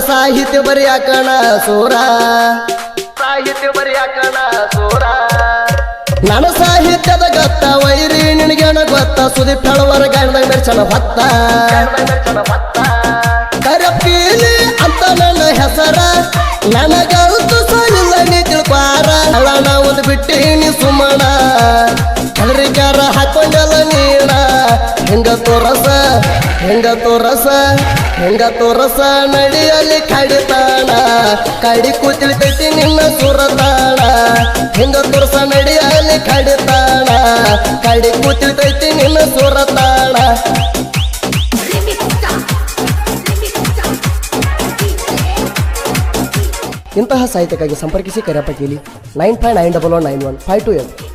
ಸಾಹಿತ್ಯ ಬರೆಯಾಕಣ ಸೂರ. ಸಾಹಿತ್ಯ ಬರೆಯಾಕಣ ಸೂರ. ನನ್ನ ಸಾಹಿತ್ಯದ ಗತ್ತ ವೈರಿ ನಿನಗೇನ ಗೊತ್ತ ಸುದೀಪ್ ಕಳವರ ಗಾಣದಾಗ ಮೆರ್ಚನ ಹೊತ್ತ. ಕರಪೀಲಿ ಅಂತ ನನ್ನ ಹೆಸರ ನನಗಂತೂ ಸಲಿಲ್ಲ ನೀ ತಿಳ್ಪಾರ ಅಳನ ಒಂದು ಬಿಟ್ಟೀನಿ ಸುಮಣ. ಕಲರಿಕಾರ ಹಾಕೊಂಡಲ್ಲ ಹೆಂಗ ತೋರಸ ಹೆಂಗ ತೋರಸ ಹೆಂಗ ತೋರಸ ನಡಿಯಲ್ಲಿ ಕಡಿತಾಣ. ಕಡಿ ಕೂತಿಳ್ತೈತಿ ನಿನ್ನ ಸುರತಾಣ. ಹೆಂಗ ತೋರಸ ನಡಿಯಲ್ಲಿ ಕಡಿತಾಣ. ಕಡಿ ಕೂತಿಳ್ತೈತಿ ನಿನ್ನ ಸುರತಾಣ. ಇಂತಹ ಸಾಹಿತ್ಯಕ್ಕಾಗಿ ಸಂಪರ್ಕಿಸಿ ಕೇಳಿ nine five nine double one nine one five two eight.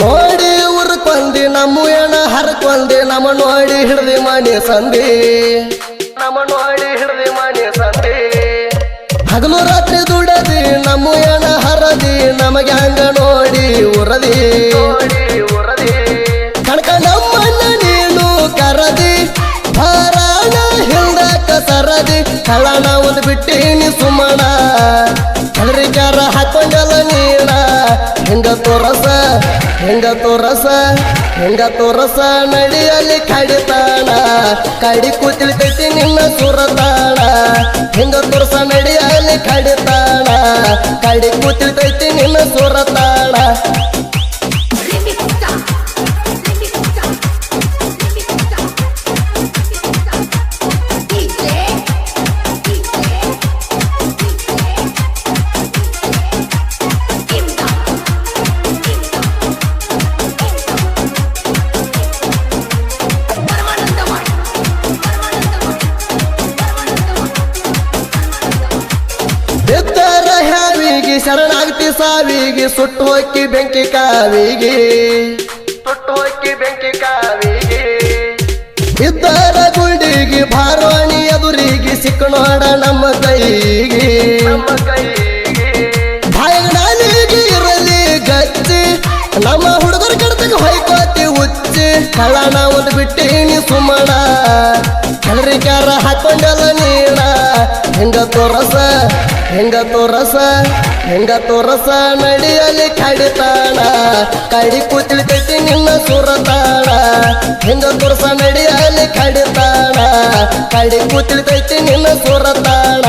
ನೋಡಿ ಉರ್ಕೊಂಡಿ ನಮ್ಮ ಎಣ ಹರ್ಕೊಂಡಿ ನಮ್ಮ ನೋಡಿ ಹಿಡ್ದಿ ಮಾಡಿ ಸಂದಿ. ನಮ್ಮ ನೋಡಿ ಹಿಡ್ದಿ ಮಾಡಿ ಸಂದಿ. ಹಗಲು ರಾತ್ರಿ ದುಡದಿ, ನಮ್ಮ ಎಣ ಹರದಿ, ನಮಗೆ ಹಂಗ ನೋಡಿ ಉರದಿ. ಉರದಿ. ಕಣಕ ನಮ್ಮನ್ನ ನೀನು ಕರದಿ ಹಾರಾಣ ಹಿಂದಕ ಸರದಿ. ಕಳ್ಳನ ಒಂದು ಬಿಟ್ಟೀನಿ ಸುಮಣ ಹೆಂಗ ತೋರಸ ಹೆಂಗ ತೋರಸ ಹೆಂಗ ತೋರಸ ನಡಿಯಲ್ಲಿ ಕಡಿತಾಣ. ಕಡಿ ಕೂತಿಳ್ತೈತಿ ನಿನ್ನ ಸುರತಾಣ. ಹೆಂಗ ತೋರಸ ನಡಿಯಲ್ಲಿ ಕಡಿತಾಣ. ಕಡಿ ಕೂತಿಳ್ತೈತಿ ನಿನ್ನ ಸುರತಾಣ. ಹ್ಯಾವಿಗೆ ಶರಣಾಗ್ತಿ ಸಾವಿಗೆ ಸುಟ್ಟು ಬೆಂಕಿ ಕಾವಿಗೆ. ಸುಟ್ಟು ಬೆಂಕಿ ಕಾವಿಗೆ. ಇದ್ದರ ಗುಂಡಿಗೆ ಭಾರವಾಣಿ ಎದುರಿಗೆ ಸಿಕ್ಕನೋಡ ನಮ್ಮ ಕೈಗೆ. ನಮ್ಮ ಕೈಗೆ. ಬಾಯಗಡಾಲಿಗೆ ಇರಲಿ ಗಚ್ಚಿ ನಮ್ಮ ಹುಡುಗರ ಕಡತಕ್ಕೆ ಹೊಯ್ಕೋತಿ ಉಚ್ಚಿ ಕಳ್ಳನ ಒಂದು ಬಿಟ್ಟೇನಿ ಸುಮಣ. ಕಲರಿಕಾರ ಹಾಕೊಂಡಲ್ಲ ನೀಣ ಹೆಂಗ ತೋರಸ? ಹೆಂಗ ತೋರಸ? ಹೆಂಗ ತೋರಸ? ನಡಿಯಲ್ಲಿ ಕಡಿತಾಣ. ಕಡಿ ಕೂತಿಳ್ತೈತಿ ನಿನ್ನ ಸುರತಾಣ. ಹೆಂಗ ತೋರಸ? ನಡಿಯಲ್ಲಿ ಕಡಿತಾಣ. ಕಡಿ ಕೂತಿಳ್ತೈತಿ ನಿನ್ನ ಸುರತಾಣ.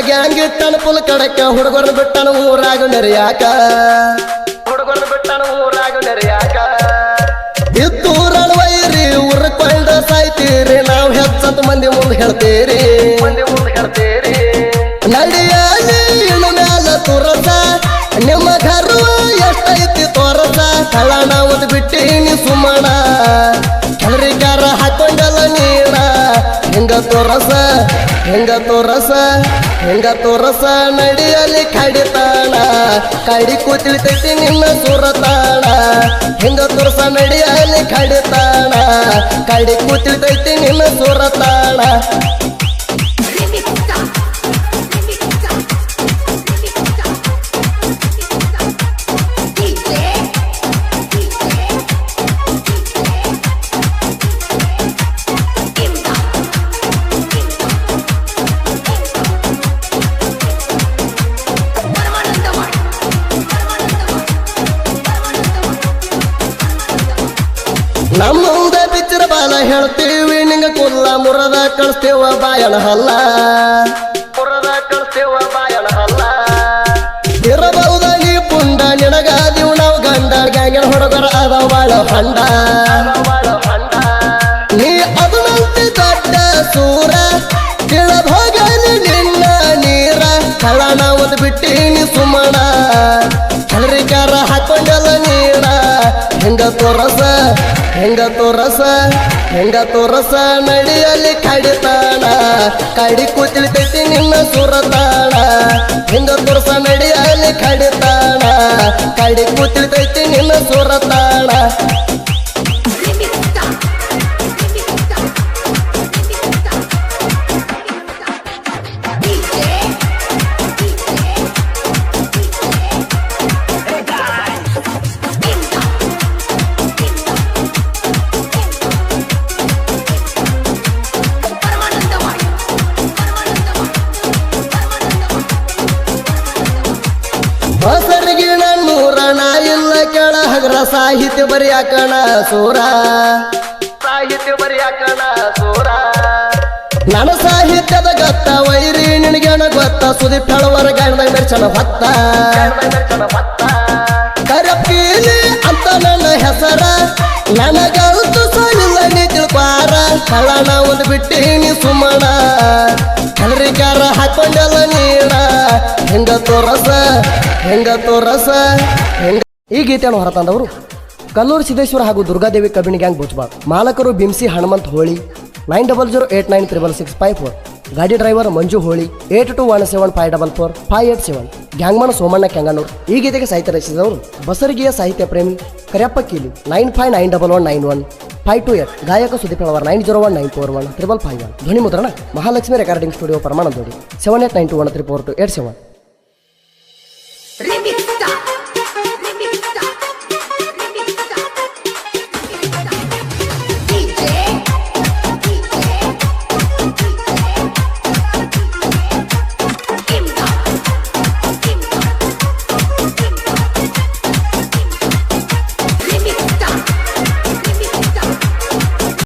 ಗ್ಯಾಂಗ್ ಇಟ್ಟನು ಪುಲ್ ಕಡಕ ಹುಡುಗರ ಬಿಟ್ಟನು ಊರಾಗ ನೆರೆಯಾಕ. ಹುಡುಗರ ಬಿಟ್ಟನ ಊರಾಗ ನೆರೆಯಾಕ. ಇದ್ದೂರಣ ವೈರಿ ಉರ್ಕೊಂಡ ಸಾಯ್ತೀರಿ ನಾವು ಹೆಚ್ಚಂತ ಮಂದಿ ಮುಂದೆ ಹೇಳ್ತೀರಿ. ಮಂದಿ ಮುಂದೆ ಹೇಳ್ತೀರಿ. ನಡಿಯಾಲಿ ಇಳು ಮ್ಯಾಲ ತುರಸ ನಿಮ್ಮ ಘರು ಎಷ್ಟೈತಿ ತೋರಸ ಸ್ಥಳ ನಾವು ಬಿಟ್ಟೀನಿ ಸುಮಣ ಕಲರಿಕಾರ ಹಾಕೊಂಡಲ್ಲ ನೀರ ಹೆಂಗ ತೋರಸ? ಹೆಂಗ ತೋರಸ ಹೆಂಗ ತೋರಸ, ನಡಿಯಲಿ ಕಡಿತಾಣ ಕಡಿ ಕೂತಿಳ್ತೈತಿ ನಿನ್ನ ಸುರತಾಣ ಹೆಂಗ ತೋರಸ, ನಡಿಯಲಿ ಕಡಿತಾಣ ಕಡಿ ಕೂತಿಳ್ತೈತಿ ನಿನ್ನ ಸುರತಾಣ ನಮ್ಮ ಮುಂದೆ ಬಿಚ್ಚಿರ ಬಾಲ ಹೇಳ್ತೀವಿ, ನಿಂಗ ಕುಲ್ಲ ಮುರದ ಕಳಿಸ್ತೇವ ಬಾಯಣ ಹಲ್ಲ. ಮುರದ ಕಳಿಸ್ತೇವ ಬಾಯಣ ಹಲ್ಲ. ಇರಬಹುದ ನೀ ಪುಂಡ ನಿನಗಾದಿವ್ ನಾವು ಗಂಡ ಗ್ಯಾಂಗಿನ ಹುಡುಗರ ಅದ ಬಾಳ ಹಂಡ ನೀ ಅದನಂತೆ ದೊಡ್ಡ ಸೂರ ತಿಳದ್ ಹೋಗಲಿ ನಿನ್ನ ನೀರ. ಕಳ್ಳನ ಒಂದು ಬಿಟ್ಟೀನಿ ಸುಮಣ ಹಾಕೊಂಡಲ್ಲ ನೀಣ ಹೆಂಗ ತೋರಸ ಹೆಂಗ ತೋರಸ ಹೆಂಗ ತೋರಸ ನಡಿಯಲ್ಲಿ ಕಡಿತಾಣ. ಕಡಿ ಕೂತಿಳಿತೈತಿ ನಿನ್ನ ಸುರತಾಣ. ಹೆಂಗ ತೋರಸ ನಡಿಯಲ್ಲಿ ಕಡಿತಾಣ. ಕಡಿ ಕೂತಿಳಿತೈತಿ ನಿನ್ನ ಸುರತಾಣ. ಸಾಹಿತ್ಯ ಬರೆಯಾಕಣ ಸೂರ. ಸಾಹಿತ್ಯ ಬರೆಯಾಕಣ ಸೂರ. ನನ್ನ ಸಾಹಿತ್ಯದ ಗತ್ತ ವೈರಿ ನಿನಗೆನ ಗೊತ್ತ ಸುದೀಪ್ ಹೇಳುವರ ಗಾಯನದಾಗ ಮೆರ್ಚನ ಭತ್ತ ಕರಪೀಲಿ ಅಂತ ನನ್ನ ಹೆಸರ. ನನಗಂತೂ ಸಲಿಲ್ಲ ನೀ ತಿಳ್ಪಾರ ಕಳ್ಳನ ಒಂದು ಬಿಟ್ಟೀನಿ ಸುಮಣ. ಕಲರಿಕಾರ ಹಾಕೊಂಡೆಲ್ಲ ನೀಡ ಹೆಂಗ ತೋರಸ ಹೆಂಗ ತೋರಸ ಹೆಂಗ ಈ ಗೀತೆಯನ್ನು ಹೊರತಂದವರು ಕಲ್ಲೂರು ಸಿದ್ದೇಶ್ವರ ಹಾಗೂ ದುರ್ಗಾದೇವಿ ಕಬಿಣಿ ಗ್ಯಾಂಗ್ ಭೋಜ್ಬಾಳ್ ಮಾಲಕರು ಬಿಂಸಿ Hanumanth Holi, nine double zero eight nine triple six five four. ಗಾಡಿ driver Manju Holi, eight two one seven five double four, five eight seven. Gangman Somanna Kenganur ಈ ಗೀತೆಗೆ ಸಾಹಿತ್ಯ ರಚಿಸಿದವರು ಬಸರಿಗೆಯ ಸಾಹಿತ್ಯ ಪ್ರೇಮಿ Kariyappa Keeli, nine five nine double one nine one, five two eight. ಗಾಯಕ Sudeep hour nine zero one nine four one, triple five one. ಧ್ವನಿ ಮುದ್ರಣ ಮಹಾಲಕ್ಷ್ಮಿ ರೆಕಾರ್ಡಿಂಗ್ ಸ್ಟುಡಿಯೋ ಪ್ರಮಾಣ ದೋಡಿ seven eight nine two one three four two eight seven.